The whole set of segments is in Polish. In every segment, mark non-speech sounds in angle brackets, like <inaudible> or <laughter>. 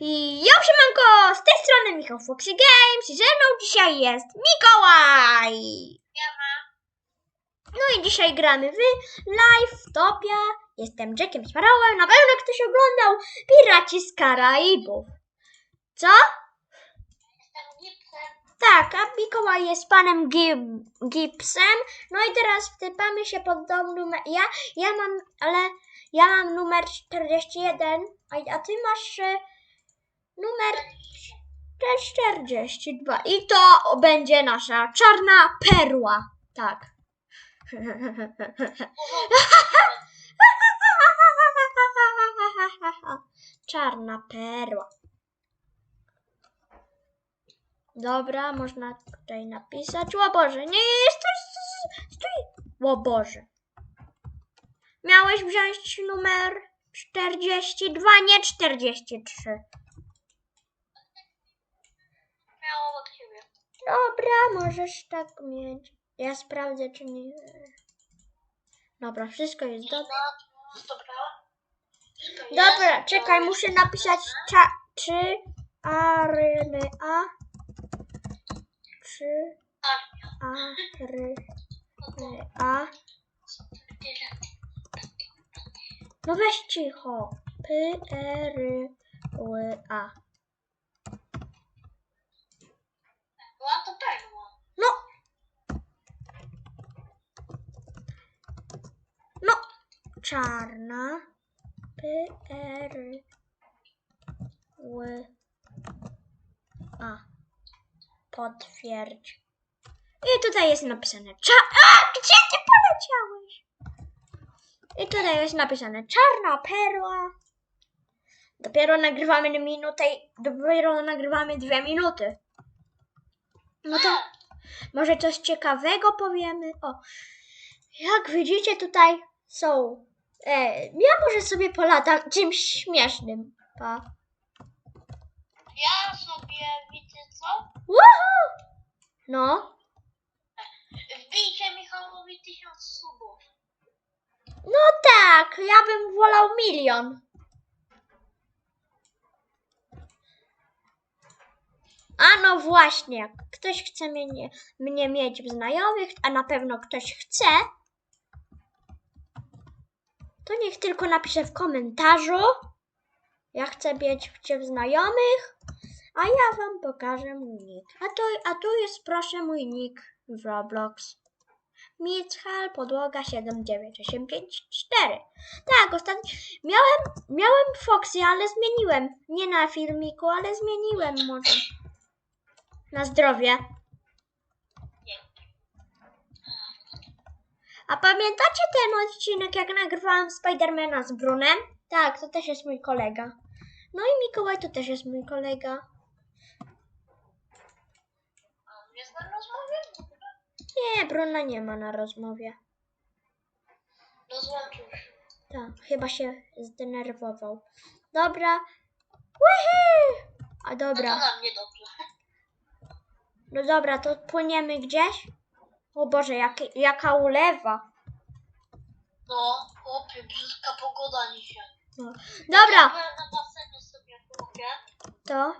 I ja siemanko, z tej strony Michał Foxy Games i ze mną dzisiaj jest Mikołaj. No i dzisiaj gramy w Live Topia. Jestem Jackiem Sparrowem, na pewno ktoś oglądał Piraci z Karaibów. Co? Jestem gipsem. Tak, a Mikołaj jest panem Gib- Gipsem. No i teraz wtypamy się pod dom numer... Ja, ja mam, ale ja mam numer 41, a, a ty masz e, numer 42. I to będzie nasza czarna perła. Tak. <laughs> Czarna perła. Dobra, można tutaj napisać. O Boże, nie jesteś. Stój. O Boże. Miałeś wziąć numer 42, nie 43. Miało od ciebie. Dobra, możesz tak mieć. Ja sprawdzę, czy nie. Dobra, wszystko jest dobrze. No, dobra. Wszystko jest. Dobra, czekaj, muszę napisać cza, czy aryny a. Czy ary a. No weź cicho. P, R, Y, A. Była to perła. No. No. Czarna. P, R, A. Potwierdź. I tutaj jest napisane cza... A! Gdzie ty poleciałeś? I tutaj jest napisane czarna perła. Dopiero nagrywamy minutę, i- dopiero nagrywamy dwie minuty. No to może coś ciekawego powiemy. O, jak widzicie tutaj są. E, ja może sobie polatam czymś śmiesznym. Pa. Ja sobie, wiecie co? Woohoo! No, Wbijcie Michałowi tysiąc subów. no tak, ja bym wolał milion. A no właśnie, ktoś chce mnie, mnie mieć w znajomych, a na pewno ktoś chce, to niech tylko napisze w komentarzu. Ja chcę mieć w znajomych, a ja wam pokażę mój nick. A tu, a tu jest proszę mój nick w Roblox. Michal podłoga 79854. Tak, ostatnio miałem, miałem Foxy, ale zmieniłem. Nie na filmiku, ale zmieniłem może. Na zdrowie. A pamiętacie ten odcinek, jak nagrywałam Spidermana z Brunem? Tak, to też jest mój kolega. No i Mikołaj to też jest mój kolega. A on jest na rozmowie? Nie, Bruna nie ma na rozmowie. Rozłączył się. Tak, chyba się zdenerwował. Dobra. Łyhy! A No dobra. to na mnie dobrze. No dobra, to płyniemy gdzieś? O Boże, jak, jaka ulewa. No, chłopie, brzydka pogoda dzisiaj. No. Ja Dobra, byłem na basenie sobie, chłopie. to,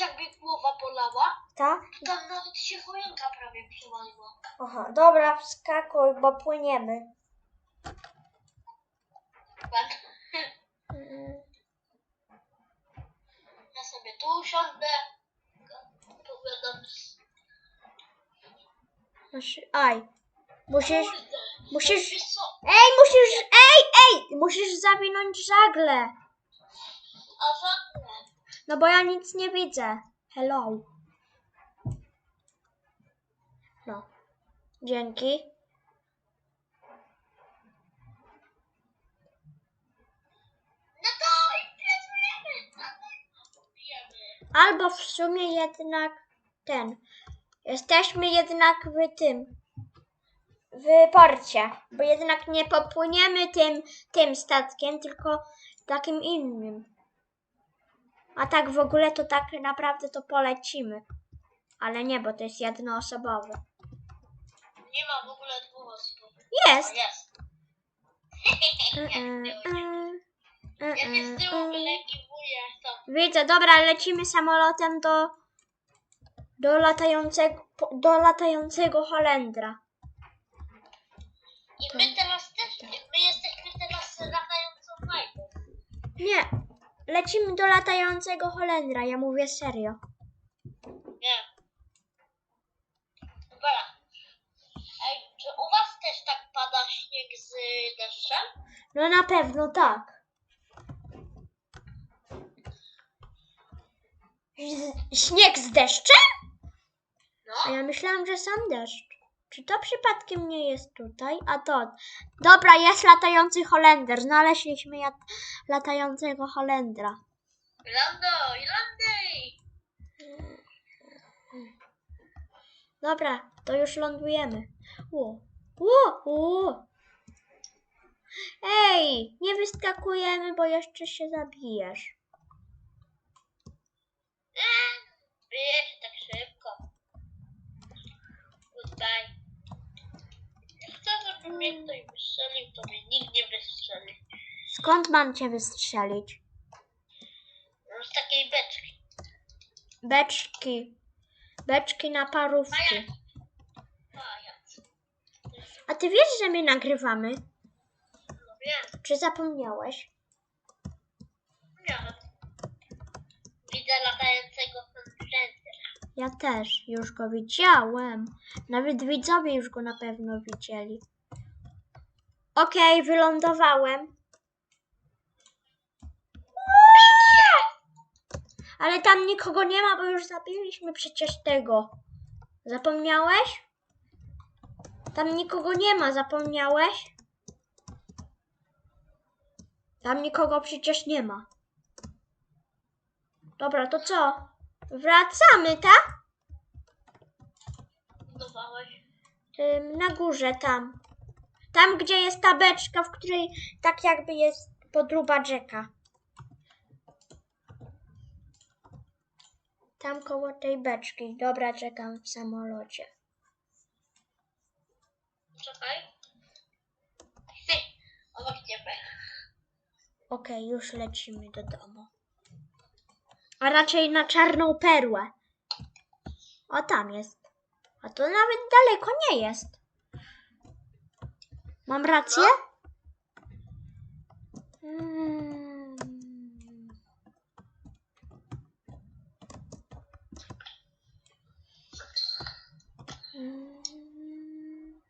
Jak mi głowa bolała, ta. to tam nawet się choinka prawie przywaliła. Aha, dobra, wskakuj, bo płyniemy. Mm, Ja sobie tu usiądę. Powiadam. Masz, aj. Musisz, musisz, ej, musisz, ej, ej, musisz zawinąć żagle. No bo ja nic nie widzę. Hello. No. Dzięki. No. Imprezujemy. Albo w sumie jednak ten. Jesteśmy jednak w tym. W porcie. Bo jednak nie popłyniemy tym, tym statkiem, tylko takim innym. A tak w ogóle to tak naprawdę to polecimy. Ale nie, bo to jest jednoosobowe. Nie ma w ogóle dwóch osób. Jest! O, jest. Mm, mm, mm. Ja się z tyłu wylegiwuję. Widzę, dobra, lecimy samolotem do, do latającego, do latającego Holendra. I my teraz też, my jesteśmy teraz latającą fajną. Nie, lecimy do latającego Holendra, ja mówię serio. Nie. Dobra. Ej, czy u was też tak pada śnieg z deszczem? No na pewno tak. Z, śnieg z deszczem? A ja myślałam, że sam deszcz. Czy to przypadkiem nie jest tutaj? A to. Dobra, jest latający Holender. Znaleźliśmy latającego Holendra. Lando, Landy! Dobra, to już lądujemy. Ło, ło, ło. Ej, nie wyskakujemy, bo jeszcze się zabijesz. Wiesz, tak szybko. Tutaj. Chcę, żeby mnie ktoś wystrzelił, to mnie nikt nie wystrzeli. Skąd mam cię wystrzelić? No z takiej beczki. Beczki. Beczki na parówki. Pajac. Pajac. A ty wiesz, że my nagrywamy? No wiem, Czy zapomniałeś? wiem. Widzę Huntrendera. Ja też, już go widziałem. Nawet widzowie już go na pewno widzieli. Okej, wylądowałem. Ale tam nikogo nie ma, bo już zabiliśmy przecież tego. Zapomniałeś? Tam nikogo nie ma, zapomniałeś? Tam nikogo przecież nie ma. Dobra, to co? Wracamy, tak? Budowałeś. Ym, na górze tam. Tam, gdzie jest ta beczka, w której tak jakby jest podruba Jacka. Tam koło tej beczki. Dobra, czekam w samolocie. Czekaj. Ty, obok ciebie. Okej, już lecimy do domu. A raczej na czarną perłę. O, tam jest. A to nawet daleko nie jest. Mam rację? Mm. Mm.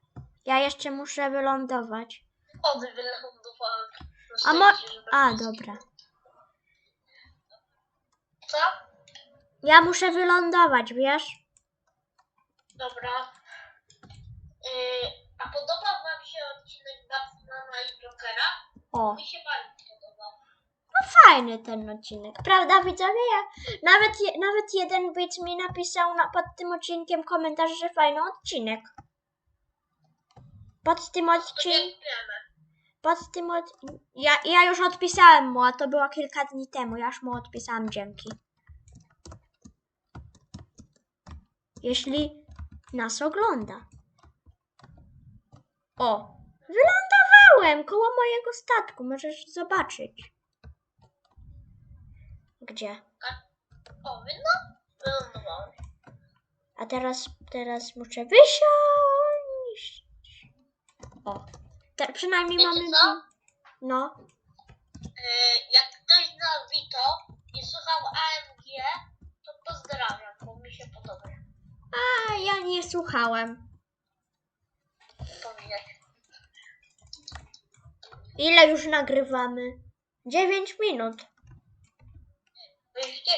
Ja jeszcze muszę wylądować. Ody wylądowałem. A mo... A, dobra. Co? Ja muszę wylądować, wiesz? Dobra. Yy, a podobał wam się odcinek Batmana i Jokera? O, Mi się bardzo podobał. no fajny ten odcinek, prawda widzowie? Ja, nawet, je, nawet jeden widz mi napisał na, pod tym odcinkiem komentarz, że fajny odcinek. Pod tym To odcinkiem... Pod tym od... ja, ja już odpisałem mu, a to było kilka dni temu. Ja już mu odpisałam dzięki. Jeśli nas ogląda. O, wylądowałem koło mojego statku. Możesz zobaczyć. Gdzie? O, no? Wylądowałeś. A teraz, teraz muszę wysiąść. O, te, przynajmniej Wiecie mamy. co? No. Yy, jak ktoś zna Vito i słuchał AMG, to pozdrawiam, bo mi się podoba. A ja nie słuchałem. Ile już nagrywamy? 9 minut. To już 10.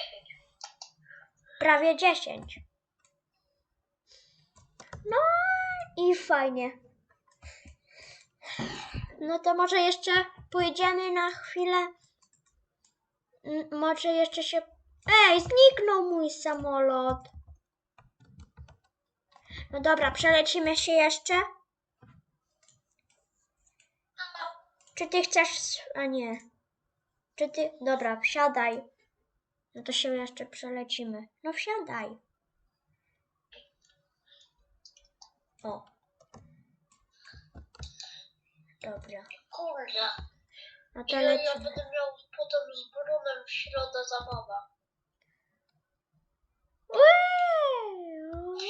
Prawie 10. No i fajnie. No to może jeszcze pójdziemy na chwilę. Może jeszcze się. Ej, zniknął mój samolot. No dobra, przelecimy się jeszcze. Czy ty chcesz. A nie. Czy ty. Dobra, wsiadaj. No to się jeszcze przelecimy. No wsiadaj. O. Dobra. Kurde. No to ja, ja lecimy. będę miał potem z Brunem w środę zabawę. Uuu. W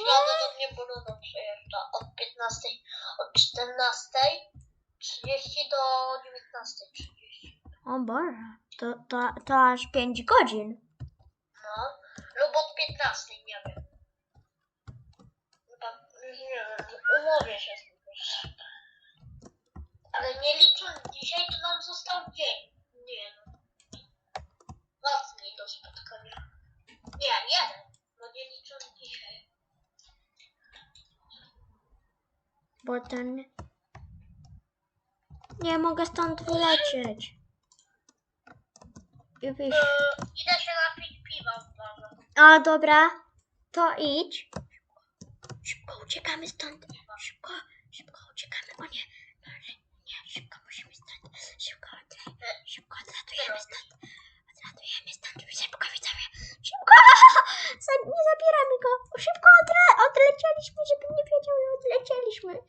mnie Bruno przyjeżdża od 15, od 14.30 do 19.30. O Boże, to, to, to aż 5 godzin. No, lub od 15, nie wiem. Chyba, nie wiem, umówię się z nim. Ale nie licząc dzisiaj, to nam został dzień. Nie no. Dwa dni do spotkania. Nie, jeden. No nie licząc dzisiaj. Bo ten... Nie mogę stąd wylecieć. I wyjść. Yy, idę się napić piwa w barze. A dobra, to idź. Szybko uciekamy stąd. Szybko, szybko uciekamy. O nie, nie, szybko musimy stąd. Szybko, odle- szybko odlatujemy stąd. Odlatujemy stąd. Szybko widzowie. Szybko! Nie zabieramy go. Szybko odle odlecieliśmy, żeby nie wiedział, że odlecieliśmy. <laughs>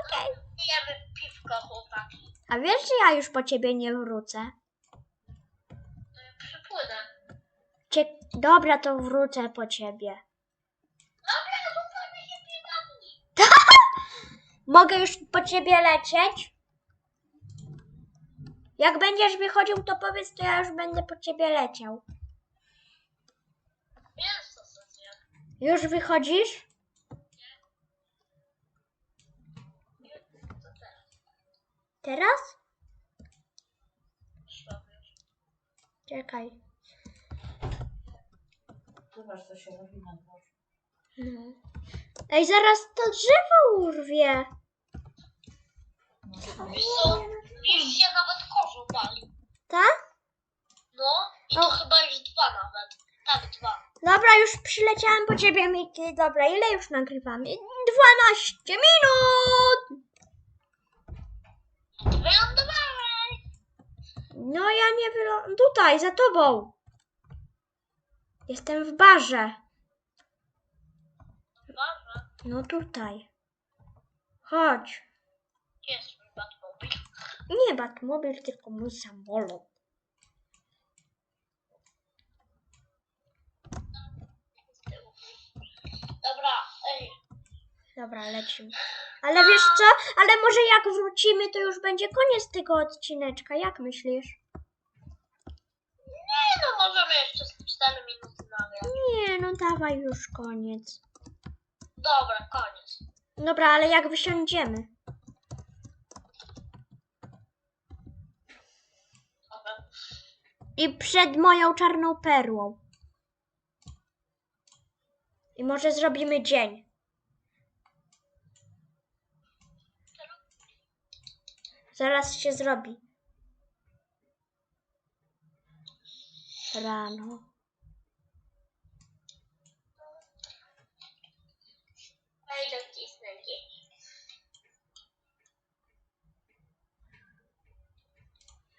Okej. Pijemy piwko, chłopaki. A wiesz, że ja już po ciebie nie wrócę? To ja przypłynę. Cie... Dobra, to wrócę po ciebie. Dobra, rzucamy się piwami. Mogę już po ciebie lecieć? Jak będziesz wychodził, to powiedz, to ja już będę po ciebie leciał. Wiesz co sobie. Już wychodzisz? Teraz? Czekaj. Zobacz, co się robi na dworze. No. Ej, zaraz to drzewo urwie. No? Już się nawet korzą pali. Tak? No, i to chyba już dwa nawet. Tak, dwa. Dobra, już przyleciałam po ciebie, Miki. Dobra, ile już nagrywamy? 12 minut! Wylądowałeś! No ja nie wylą... Tutaj, za tobą. Jestem w barze. Dobrze. No tutaj. Chodź. Jest mój Batmobil. Nie Batmobil, tylko mój samolot. Z tyłu. Dobra, ej. Dobra, lecimy. Ale wiesz co? Ale może jak wrócimy, to już będzie koniec tego odcineczka. Jak myślisz? Nie no, możemy jeszcze z 4 minuty nagrać. Nie, no dawaj już koniec. Dobra, koniec. Dobra, ale jak wysiądziemy? Dobra. I przed moją czarną perłą. I może zrobimy dzień. Zaraz się zrobi. Rano.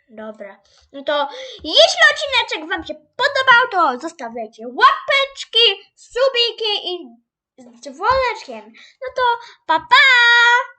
Dobra. No to jeśli odcineczek Wam się podobał, to zostawiajcie łapeczki, subiki i z dzwoneczkiem. No to pa, pa!